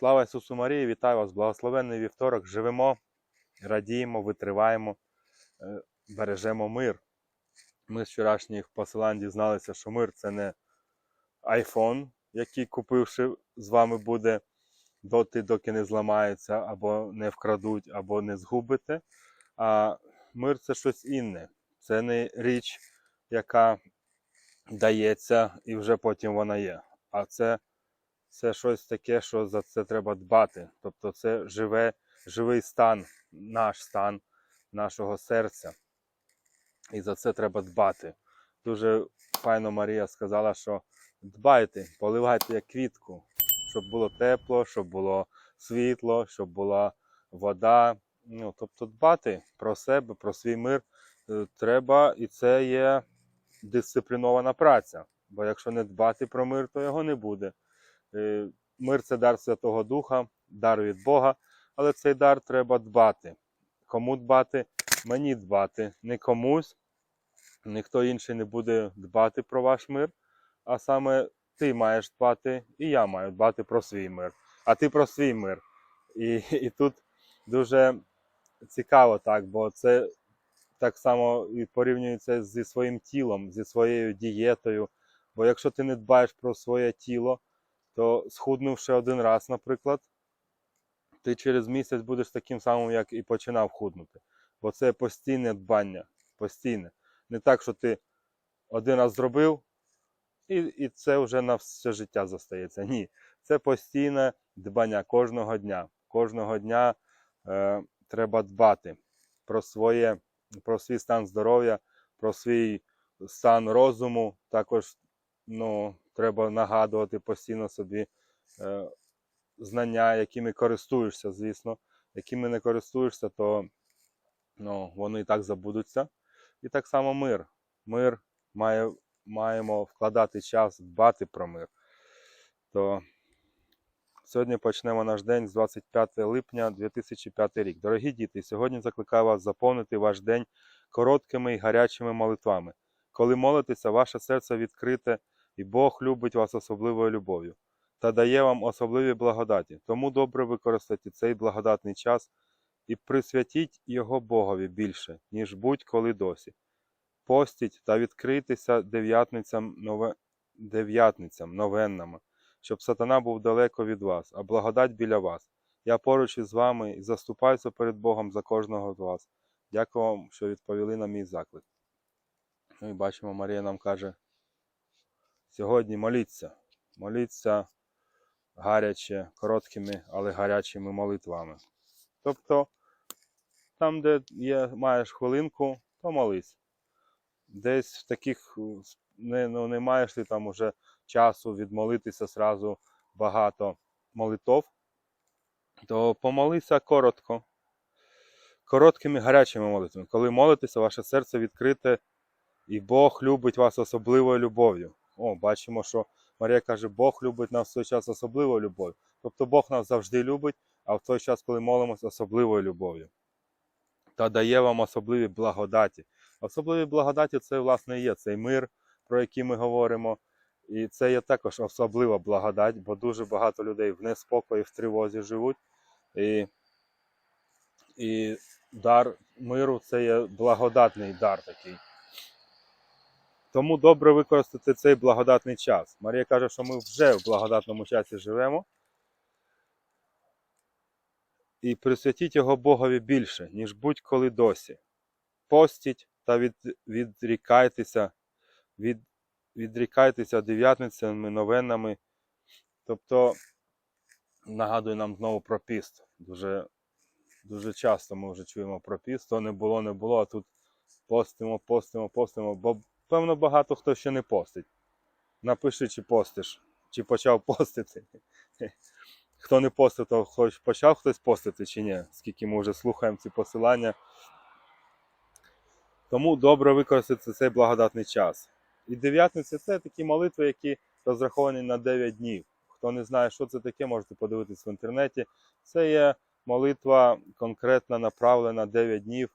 Слава Ісусу Марії, вітаю вас! Благословенний вівторок. Живемо, радіємо, витриваємо, е, бережемо мир. Ми з вчорашніх посилань дізналися, що мир це не iPhone, який купивши з вами буде доти, доки не зламається, або не вкрадуть, або не згубите. А мир це щось інне. Це не річ, яка дається і вже потім вона є. А це це щось таке, що за це треба дбати. Тобто це живе, живий стан, наш стан нашого серця. І за це треба дбати. Дуже файно Марія сказала, що дбайте, поливайте як квітку, щоб було тепло, щоб було світло, щоб була вода. Ну, тобто дбати про себе, про свій мир е, треба, і це є дисциплінована праця. Бо якщо не дбати про мир, то його не буде. Е, Мир це дар Святого Духа, дар від Бога, але цей дар треба дбати. Кому дбати? Мені дбати. Не комусь, ніхто інший не буде дбати про ваш мир, а саме ти маєш дбати, і я маю дбати про свій мир, а ти про свій мир. І, і тут дуже цікаво так, бо це так само і порівнюється зі своїм тілом, зі своєю дієтою. Бо якщо ти не дбаєш про своє тіло, то схуднувши один раз, наприклад, ти через місяць будеш таким самим, як і починав худнути. Бо це постійне дбання, постійне. Не так, що ти один раз зробив, і, і це вже на все життя зостається. Ні. Це постійне дбання кожного дня. Кожного дня е, треба дбати про, своє, про свій стан здоров'я, про свій стан розуму. Також ну, треба нагадувати постійно собі е, знання, якими користуєшся, звісно. Якими не користуєшся, то ну, вони і так забудуться. І так само мир. Мир має, маємо вкладати час, дбати про мир. То сьогодні почнемо наш день з 25 липня 2005 рік. Дорогі діти, сьогодні закликаю вас заповнити ваш день короткими і гарячими молитвами. Коли молитеся, ваше серце відкрите, і Бог любить вас особливою любов'ю та дає вам особливі благодаті. Тому добре використайте цей благодатний час і присвятіть його Богові більше, ніж будь-коли досі. Постіть та відкрийтеся дев'ятницям, нове... дев'ятницям новеннами, щоб сатана був далеко від вас, а благодать біля вас. Я поруч із вами і заступаюся перед Богом за кожного з вас. Дякую вам, що відповіли на мій заклик. Ну і бачимо, Марія нам каже, сьогодні моліться, моліться гаряче, короткими, але гарячими молитвами. Тобто, там, де є, маєш хвилинку, то молись. Десь в таких не, ну, не маєш ти там уже часу відмолитися зразу багато молитов, то помолися коротко. Короткими гарячими молитвами. Коли молитеся, ваше серце відкрите, і Бог любить вас особливою любов'ю. О, бачимо, що Марія каже, Бог любить нас в той час особливою любов'ю. Тобто Бог нас завжди любить, а в той час, коли молимося, особливою любов'ю. Та дає вам особливі благодаті. Особливі благодаті це, власне, є цей мир, про який ми говоримо. І це є також особлива благодать, бо дуже багато людей в неспокої, в тривозі живуть. І, і дар миру це є благодатний дар такий. Тому добре використати цей благодатний час. Марія каже, що ми вже в благодатному часі живемо. І присвятіть його Богові більше, ніж будь-коли досі. Постіть та від, відрікайтеся, від, відрікайтеся дев'ятницями, новинами. Тобто нагадує нам знову про піст. Дуже, дуже часто ми вже чуємо про піст. То не було, не було, а тут постимо, постимо, постимо. Бо певно, багато хто ще не постить. Напиши, чи постиш, чи почав постити. Хто не постив, то хоч почав хтось постити чи ні, скільки ми вже слухаємо ці посилання. Тому добре використати цей благодатний час. І дев'ятниця це такі молитви, які розраховані на 9 днів. Хто не знає, що це таке, можете подивитись в інтернеті. Це є молитва конкретно направлена 9 днів.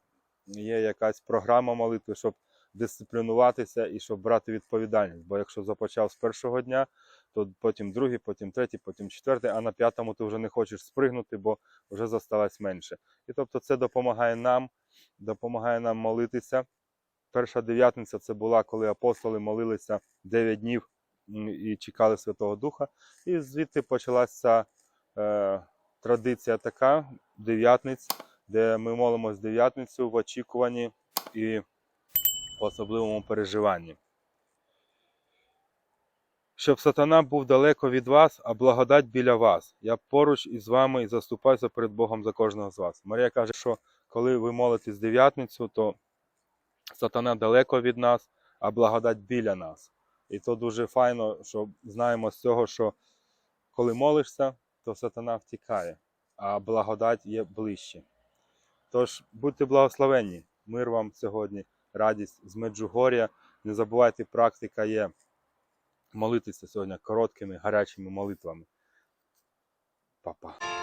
Є якась програма молитви, щоб дисциплінуватися і щоб брати відповідальність. Бо якщо започав з першого дня, то потім другий, потім третій, потім четвертий, а на п'ятому ти вже не хочеш спригнути, бо вже зосталось менше. І тобто це допомагає нам, допомагає нам молитися. Перша дев'ятниця це була, коли апостоли молилися 9 днів і чекали Святого Духа. І звідти почалася е, традиція така дев'ятниць, де ми молимось дев'ятницю в очікуванні і в особливому переживанні. Щоб сатана був далеко від вас, а благодать біля вас. Я поруч із вами і заступаюся перед Богом за кожного з вас. Марія каже, що коли ви молитесь дев'ятницю, то сатана далеко від нас, а благодать біля нас. І то дуже файно, що знаємо з цього, що коли молишся, то сатана втікає, а благодать є ближче. Тож будьте благословенні, мир вам сьогодні, радість з Меджугор'я. Не забувайте, практика є молитися сьогодні короткими гарячими молитвами. Па-па.